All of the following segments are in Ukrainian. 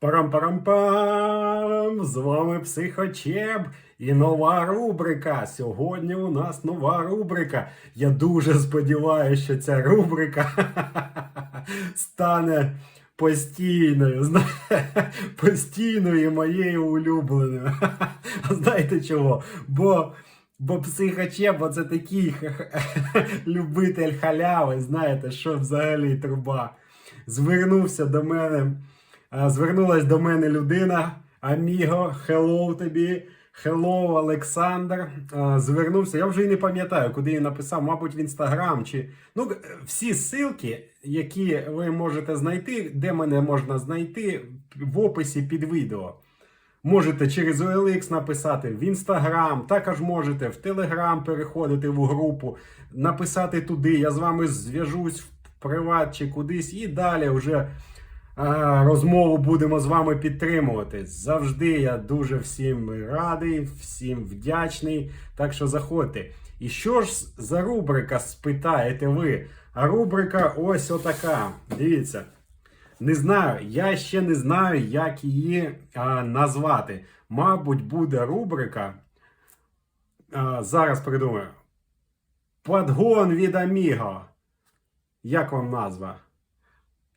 Парам-парам-пам! З вами Психочеб і нова рубрика. Сьогодні у нас нова рубрика. Я дуже сподіваюся, що ця рубрика стане постійною. Постійною моєю улюбленою. А знаєте чого? Бо, бо психочеб це такий любитель халяви, знаєте, що взагалі труба. Звернувся до мене. Звернулась до мене людина. Аміго, хеллоу тобі, хеллоу, Олександр. Звернувся. Я вже і не пам'ятаю, куди я написав, мабуть, в інстаграм чи. Ну, е, всі ссылки, які ви можете знайти, де мене можна знайти, в описі під відео. Можете через OLX написати в Інстаграм, також можете в Телеграм переходити в групу, написати туди. Я з вами зв'яжусь в приват чи кудись, і далі вже розмову будемо з вами підтримувати. Завжди я дуже всім радий, всім вдячний. Так що заходьте. І що ж за рубрика, спитаєте ви? А рубрика ось отака. Дивіться. Не знаю, я ще не знаю, як її а, назвати. Мабуть, буде рубрика. А, зараз придумаю. Подгон від Аміго. Як вам назва?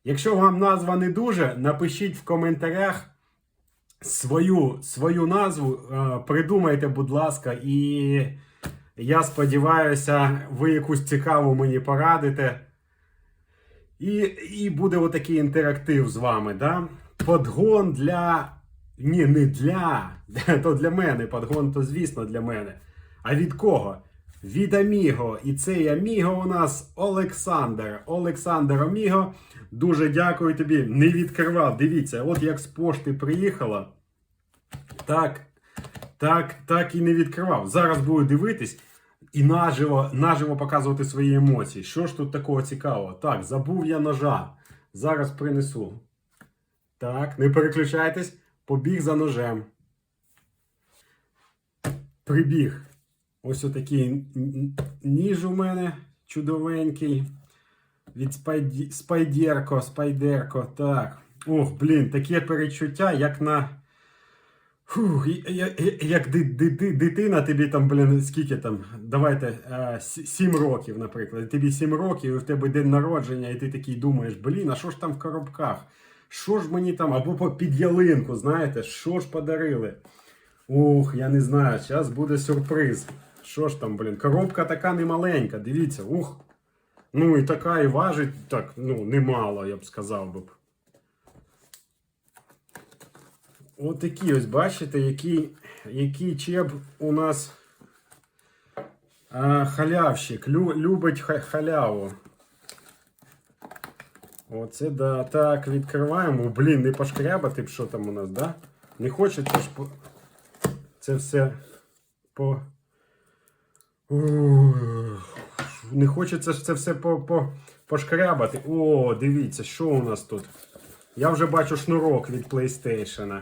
Якщо вам назва не дуже, напишіть в коментарях свою, свою назву. Е, Придумайте, будь ласка, і я сподіваюся, ви якусь цікаву мені порадите. І, і буде отакий інтерактив з вами. Да? Подгон для. Ні, не для. То для мене. Подгон, то звісно для мене. А від кого? Від Аміго. І цей Аміго у нас Олександр. Олександр Аміго. Дуже дякую тобі. Не відкривав. Дивіться, от як з пошти приїхала. Так, так, так і не відкривав. Зараз буду дивитись і наживо, наживо показувати свої емоції. Що ж тут такого цікавого? Так, забув я ножа. Зараз принесу. Так, не переключайтесь. Побіг за ножем. Прибіг. Ось отакий ніж у мене чудовенький. Від. Спайдерко, Спайдерко. Так. Ох, блін, таке перечуття, як на. Фух, як ди- ди- ди- дитина, тобі там, блін, скільки там, давайте, е, сі- сім років, наприклад. Тобі сім років, і в тебе день народження, і ти такий думаєш, блін, а що ж там в коробках? Що ж мені там, або під ялинку, знаєте, що ж подарили? Ух, я не знаю, зараз буде сюрприз. Що ж там, блін, коробка така немаленька, дивіться, ух. Ну і така і важить так, ну, немало, я б сказав би. Отакі ось, бачите, який, який чеб у нас а, халявщик. Лю, любить ха- халяву. Оце да. Так, відкриваємо. Блін, не пошкрябати б, що там у нас, да? Не хочеться ж по... це все по. Не хочеться ж це все по, по, пошкрябати. О, дивіться, що у нас тут. Я вже бачу шнурок від PlayStation.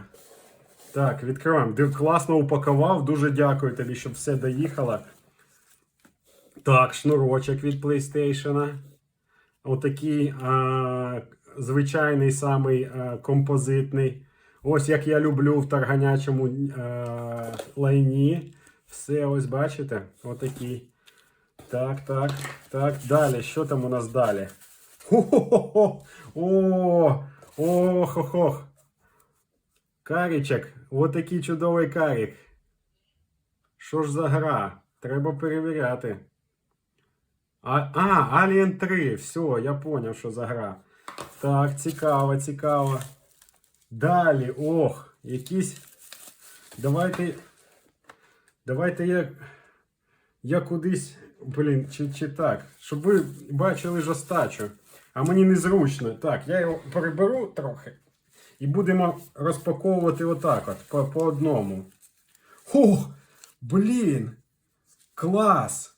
Так, відкриваємо. Ти класно упакував. Дуже дякую тобі, щоб все доїхало. Так, шнурочок від PlayStation. Отакий а, звичайний самий а, композитний. Ось як я люблю в тарганячому а, лайні. Все, ось бачите? Отакий. Так, так, так. Далі. Що там у нас далі? Хо-хо-хо! О! Ох-ох-ох! Карічок, от такий чудовий карік. Що ж за гра? Треба перевіряти. А, а, Alien 3. Все, я поняв, що за гра. Так, цікаво, цікаво. Далі, ох, якісь. Давайте. Давайте я. Я кудись. Блін, чи, чи так. Щоб ви бачили жостачу. А мені незручно. Так, я його переберу трохи. І будемо розпаковувати отак от, по, по одному. Ох, блін! Клас!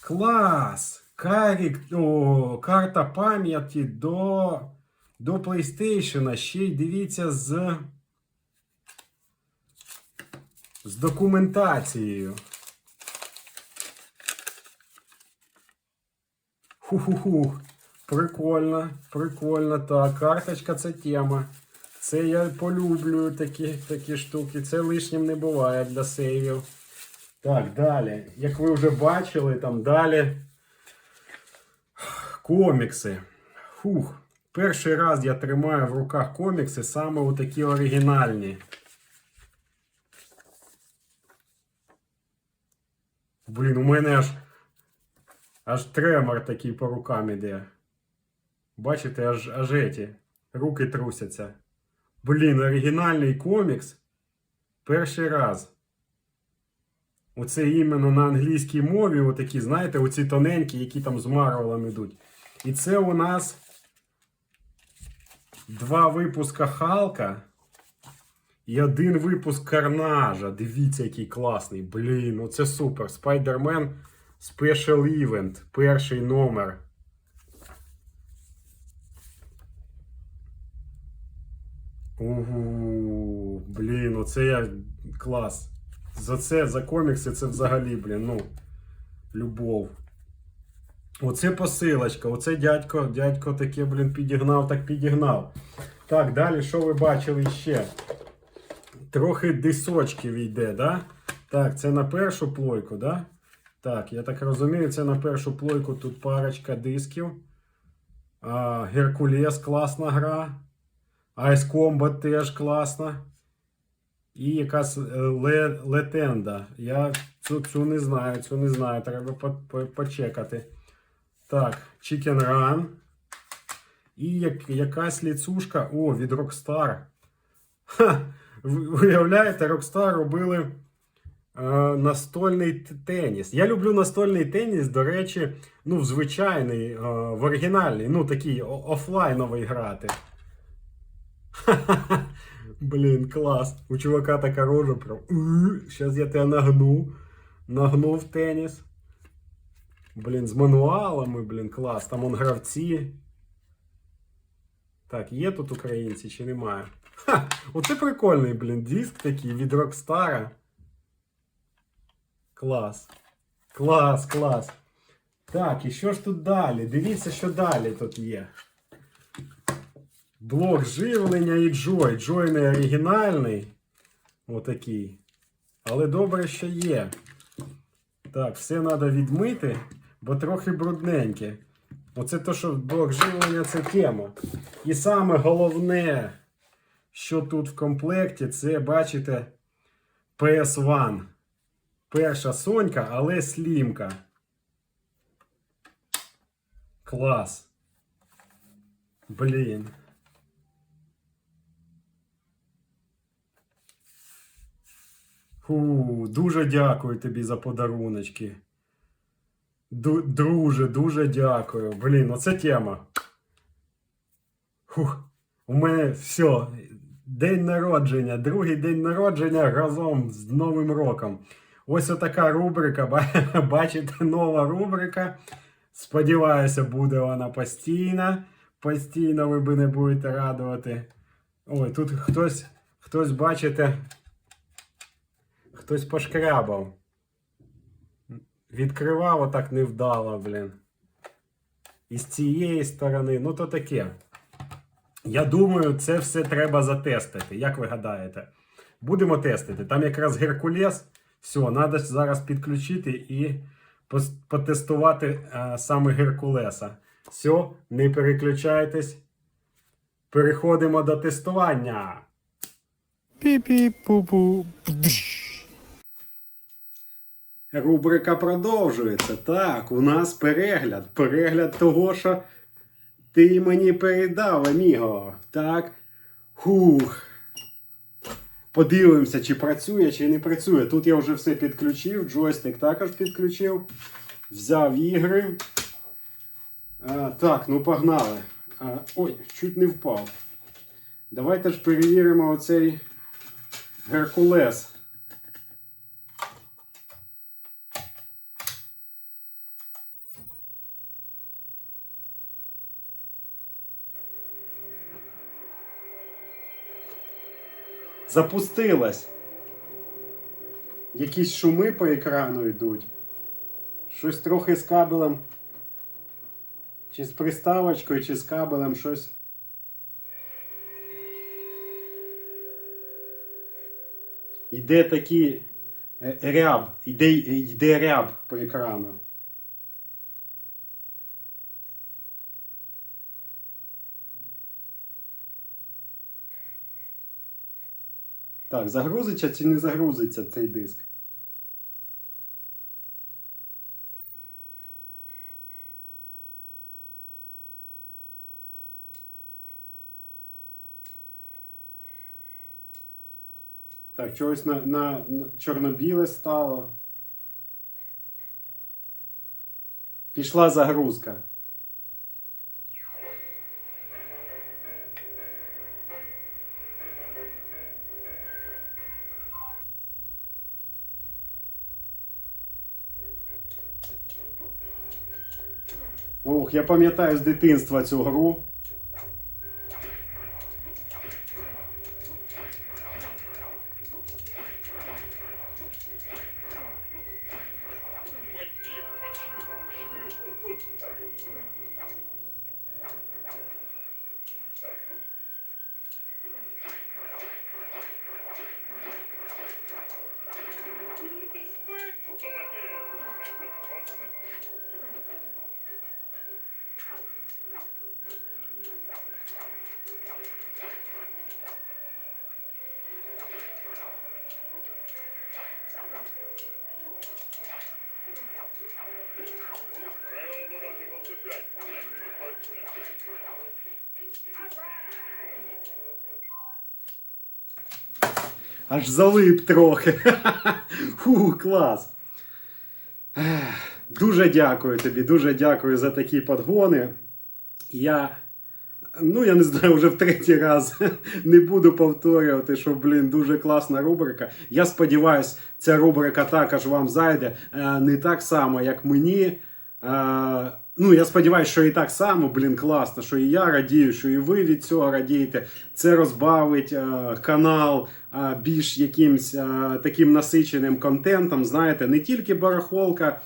Клас! Карік, о, карта пам'яті до, до PlayStation. Ще й дивіться з, з документацією. Ху-ху-ху. Прикольно, прикольно. Так, карточка це тема. Це я полюблю такі, такі штуки. Це лишнім не буває для сейвів. Так, далі. Як ви вже бачили, там далі комікси. Фух. Перший раз я тримаю в руках комікси саме у такі оригінальні. Блін, у мене аж аж тремор такий по рукам іде. Бачите, аж аж еті. Руки трусяться. Блін, оригінальний комікс. Перший раз. Оце іменно на англійській мові, отакі, знаєте, оці тоненькі, які там з Марвелом ідуть. І це у нас два випуска Халка і один випуск Карнажа. Дивіться, який класний. Блін, ну це супер. Spider-Man Special Event. Перший номер. Угу, блін, оце я клас. За це, за комікси, це взагалі, блін, ну, любов. Оце посилочка, оце дядько, дядько таке, блін, підігнав, так підігнав. Так, далі, що ви бачили ще? Трохи дисочків йде, да? Так, це на першу плойку, да? Так, я так розумію, це на першу плойку тут парочка дисків. А, Геркулес класна гра. Ice Combat теж класна. І якась е, летенда. Я цю, цю не знаю, цю не знаю. Треба по, по, почекати. Так, Chicken Run. І як, якась ліцушка. О, від Rockstar. Ха! Уявляєте, Rockstar робили е, настольний теніс. Я люблю настольний теніс, до речі, ну, в звичайний, е, в оригінальний, ну такий офлайновий грати. Блін, клас. У чувака така рожа прям. Зараз я тебе нагну. Нагну в теніс. Блін, з мануалами, блін, клас. Там он гравці. Так, є тут українці чи немає? Ха! Оце прикольний, блін, диск такий від Рокстара. Клас. Клас, клас. Так, і що ж тут далі? Дивіться, що далі тут є. Блок живлення і Joy. Joy не оригінальний. Отакий. Але добре, що є. Так, все треба відмити, бо трохи брудненьке. Оце то, що блок живлення це тема. І саме головне, що тут в комплекті, це, бачите, PS1. Перша Сонька, але слімка. Клас. Блін. Фу, дуже дякую тобі за подаруночки. Ду- друже, дуже дякую. Блін, оце тема. Фух, у мене все. День народження, другий день народження разом з Новим роком. Ось отака рубрика. Бачите, нова рубрика. Сподіваюся, буде вона постійна. Постійно ви мене будете радувати. Ой, тут хтось, хтось, бачите, хтось пошкрябав. Відкривав отак невдало, блін. І з цієї сторони, ну то таке. Я думаю, це все треба затестити. Як ви гадаєте? Будемо тестити. Там якраз Геркулес. Все, треба зараз підключити і потестувати е, саме Геркулеса. Все, не переключайтесь. Переходимо до тестування. Пі-пі-пу-пу. Рубрика продовжується. Так, у нас перегляд. Перегляд того, що ти мені передав, Аміго. Так. Хух. Подивимося, чи працює, чи не працює. Тут я вже все підключив, джойстик також підключив. Взяв ігри. А, так, ну погнали. А, ой, чуть не впав. Давайте ж перевіримо оцей Геркулес. запустилась. Якісь шуми по екрану йдуть. Щось трохи з кабелем. Чи з приставочкою, чи з кабелем щось. Йде такий е, ряб, йде, йде ряб по екрану. Так, загрузиться чи не загрузиться цей диск? Так, чогось на, на, на чорно-біле стало. Пішла загрузка. Ох, я пам'ятаю з дитинства цю гру. Аж залип трохи. Фу, клас. Дуже дякую тобі, дуже дякую за такі подгони. Я, ну я не знаю, вже в третій раз не буду повторювати, що, блін, дуже класна рубрика. Я сподіваюся, ця рубрика також вам зайде е, не так само, як мені. Е, Ну, я сподіваюся, що і так само, блін, класно, що і я радію, що і ви від цього радієте. Це розбавить е, канал е, більш якимсь е, таким насиченим контентом. Знаєте, не тільки барахолка е,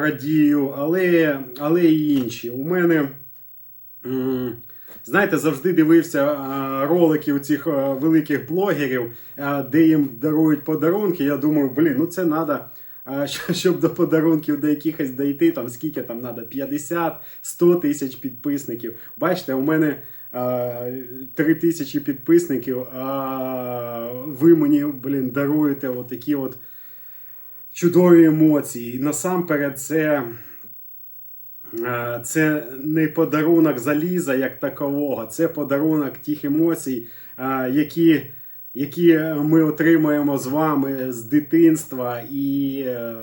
радію, але, але і інші. У мене. м, Знаєте, завжди дивився е, ролики у цих е, великих блогерів, е, де їм дарують подарунки. Я думаю, блін, ну це треба, щоб до подарунків до якихось дійти, там скільки там треба, 50-100 тисяч підписників. Бачите, у мене е, 3 тисячі підписників, а ви мені, блін, даруєте отакі от чудові емоції. І насамперед, це. Це не подарунок заліза як такового, це подарунок тих емоцій, які, які ми отримуємо з вами з дитинства. І е,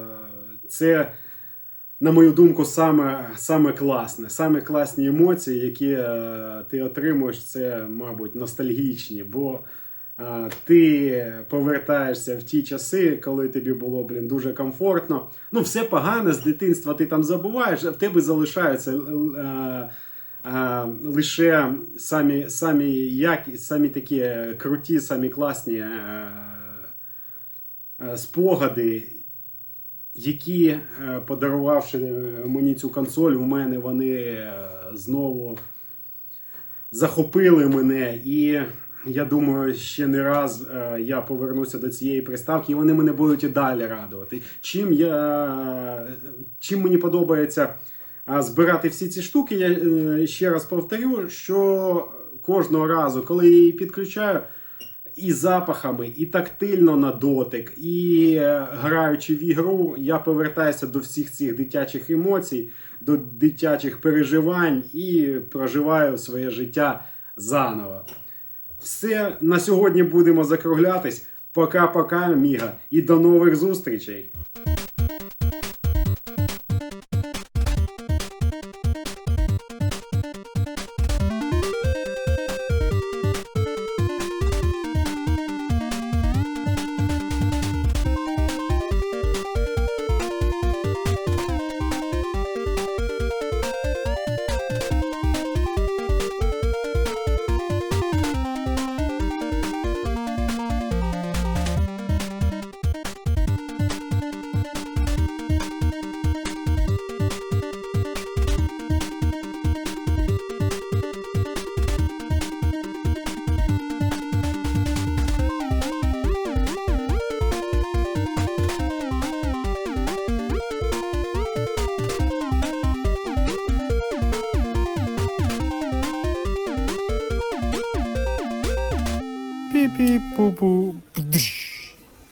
це, на мою думку, саме, саме класне. Саме класні емоції, які е, ти отримуєш, це, мабуть, ностальгічні. Бо ти повертаєшся в ті часи, коли тобі було блін, дуже комфортно. Ну, все погане з дитинства ти там забуваєш, а в тебе залишаються е, е, лише самі, самі, як, самі такі круті, самі класні е, е, спогади. Які, е, подарувавши мені цю консоль, у мене вони е, знову захопили мене. І я думаю, ще не раз е, я повернуся до цієї приставки, і вони мене будуть і далі радувати. Чим я чим мені подобається е, збирати всі ці штуки, я е, ще раз повторю, що кожного разу, коли я її підключаю. І запахами, і тактильно на дотик, і е, граючи в ігру, я повертаюся до всіх цих дитячих емоцій, до дитячих переживань і проживаю своє життя заново. Все, на сьогодні будемо закруглятись. Пока-пока, Міга, і до нових зустрічей!